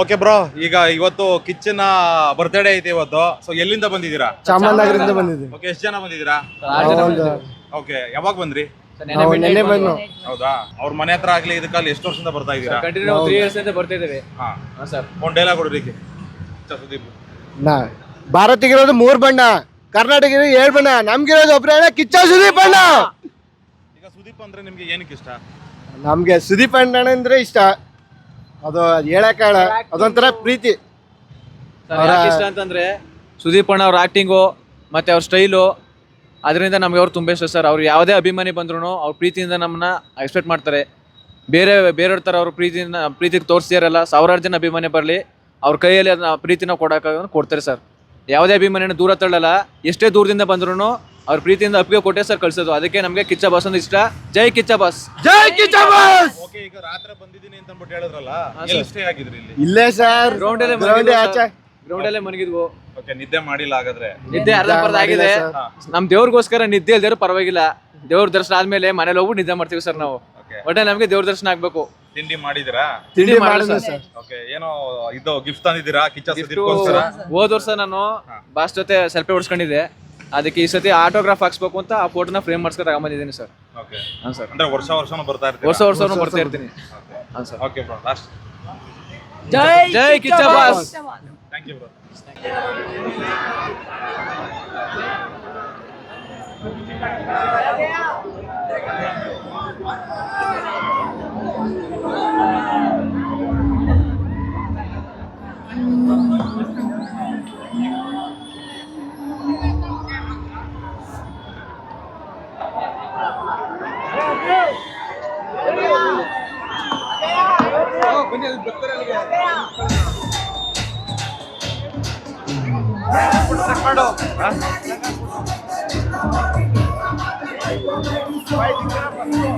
Okay bro ಈಗ ಇವತ್ತು ಕಿಚ್ಚನ birthday ಐತೆ ಇವತ್ತು. ಸೊ ಎಲ್ಲಿಂದ ಬಂದಿದ್ದೀರಾ? ಚಾಮರಾಜನಗರದಿಂದ ಬಂದಿದ್ದೀವಿ. ಓಕೆ ಎಷ್ಟು ಜನ ಬಂದಿದ್ದೀರಾ? ಓಕೆ ಯಾವಾಗ ಬಂದ್ರಿ? ನಾವು ನೆನ್ನೆ ಬಂದು. ಹೌದಾ? ಅವ್ರ ಮನೆ ಹತ್ರ ಆಗ್ಲಿ ಇದಕ್ಕಲ್ಲಿ ಎಷ್ಟು ವರ್ಷದಿಂದ ಬರ್ತಾ ಇದ್ದೀರಾ? ಕಂಟಿನ್ಯೂ ತ್ರೀ ಇಯರ್ಸ್ ಅಂತ ಬರ್ತಿದ್ದೀವಿ ಹಾ. ಸರ್ ಒಂದ್ ಡೈಲಾಗ್ ಕೊಡ್ರಿ ಸುದೀಪ್. ನಾ ಭಾರತಿಗಿರೋದು ಮೂರ್ ಬಣ್ಣ ಕರ್ನಾಟಕ ಏಳ್ ಬಣ್ಣ ನಮ್ಗಿರೋದು ಒಬ್ರು ಅಣ್ಣ ಕಿಚ್ಚ ಸುದೀಪ್ ಅಣ್ಣ. ಈಗ ಸುದೀಪ್ ಅಂದ್ರೆ ನಿಮ್ಗೆ ಏನಕ್ಕೆ ಇಷ್ಟ? ನಮ್ಗೆ ಸುದೀಪ್ ಅಣ್ಣ ಅಂದ್ರೆ ಇಷ್ಟ. ಅದು ಹೇಳಕ್ಕಾಳ ಅದೊಂಥರ ಪ್ರೀತಿ. ಸರ್ ಯಾಕೆ ಇಷ್ಟ ಅಂತಂದ್ರೆ ಸುದೀಪ್ ಅಣ್ಣ ಅವ್ರ ಆಕ್ಟಿಂಗು ಮತ್ತೆ ಅವ್ರ ಸ್ಟೈಲು ಅದರಿಂದ ನಮ್ಗೆ ಅವ್ರು ತುಂಬ ಇಷ್ಟ ಸರ್. ಅವ್ರು ಯಾವುದೇ ಅಭಿಮಾನಿ ಬಂದ್ರು ಅವ್ರ ಪ್ರೀತಿಯಿಂದ ನಮ್ಮನ್ನ ಎಕ್ಸ್ಪೆಕ್ಟ್ ಮಾಡ್ತಾರೆ. ಬೇರೆ ಬೇರೆಯವ್ರ ಥರ ಅವ್ರ ಪ್ರೀತಿನ ಪ್ರೀತಿಗೆ ತೋರಿಸಿದಾರಲ್ಲ ಸಾವಿರಾರು ಜನ ಅಭಿಮಾನಿ ಬರಲಿ ಅವ್ರ ಕೈಯಲ್ಲಿ ಅದನ್ನ ಪ್ರೀತಿನ ಕೊಡೋಕ್ಕಾಗ ಕೊಡ್ತಾರೆ ಸರ್. ಯಾವುದೇ ಅಭಿಮಾನಿನ ದೂರ ತಳ್ಳಲ್ಲ ಎಷ್ಟೇ ದೂರದಿಂದ ಬಂದ್ರು ಅವ್ರ ಪ್ರೀತಿಯಿಂದ ಅಪ್ಪಿಗೆ ಕೊಟ್ಟೆ ಸರ್ ಕಳ್ಸೋದು. ಅದಕ್ಕೆ ನಮಗೆ ಕಿಚ್ಚ ಬಾಸ್ ಅಂದ್ರೆ ಇಷ್ಟ. ಜೈ ಕಿಚ್ಚ ಬಾಸ್. ಜೈ ಕಿಚ್ಚ ಬಾಸ್! ಓಕೆ ಈಗ ರಾತ್ರಿ ಬಂದಿದ್ದೀನಿ ಅಂತ ಅಂದ್ಬಿಟ್ಟು ಹೇಳಿದ್ರಲ್ಲ ಎಲ್ಲಿ ಸ್ಟೇ ಆಗಿದ್ರಿ ಇಲ್ಲಿ? ಇಲ್ಲೇ ಸರ್. ಗ್ರೌಂಡಲ್ಲೇ ಗ್ರೌಂಡ್ ಆಚೆ. ಗ್ರೌಂಡಲ್ಲೇ ಮನಗಿದ್ವು ಓಕೆ ನಿದ್ದೆ ಮಾಡಿಲ್ಲ ಹಾಗಾದ್ರೆ? ನಿದ್ದೆ ಅರ್ಧಂಬರ್ಧ ಆಗಿದೆ. ನಮ್ ದೇವ್ರಿಗೋಸ್ಕರ ನಿದ್ದೆ ಇಲ್ದಿರೋ ಪರವಾಗಿಲ್ಲ. ದೇವ್ರ ದರ್ಶನ ಆದ್ಮೇಲೆ ಮನೇಲಿ ಹೋಗ್ಬಿಟ್ಟು ನಿದ್ದೆ ಮಾಡ್ತೀವಿ ಸರ್ ನಾವು. ಓಕೆ. ಒಟ್ಟೆ ನಮ್ಗೆ ದೇವ್ರ ದರ್ಶನ ಆಗ್ಬೇಕು. ತಿಂಡಿ ಮಾಡಿದಿರಾ ತಿಂಡಿ ಮಾಡಿದ್ವಿ ಸರ್. ಓಕೆ ಏನೋ ಇದು ಗಿಫ್ಟ್ ತಂದಿದ್ದೀರಾ? ಕಿಚ್ಚ ಹೋದ ವರ್ಷ ನಾನು ಬಾಸ್ ಜೊತೆ ಸೆಲ್ಫಿ ಹೊಡ್ಸ್ಕೊಂಡಿದ್ದೆ. ಅದಕ್ಕೆ ಈ ಸತಿ ಆಟೋಗ್ರಾಫ್ ಹಾಕ್ಸ್ಬೇಕು ಅಂತ ಆ ಫೋಟೋನ ಫ್ರೇಮ್ ಮಾಡ್ಸ್ಕೊ ತಗೊಂಬಂದಿದ್ದೀನಿ ಸರ್ ಓಕೆ ಹಾಂ ಸರ್ ಅಂದ್ರೆ ವರ್ಷ ವರ್ಷನೂ ಬರ್ತಾ ಇರ್ತೀವಿ ವರ್ಷ ವರ್ಷನೂ ಬರ್ತಾ ಇರ್ತೀನಿ ಹಾಂ ಸರ್ ಓಕೆ ಬ್ರೋ ಲಾಸ್ಟ್ ಜೈ ಜೈ Kichcha boss thank you bro Thank you. ಮಾಡು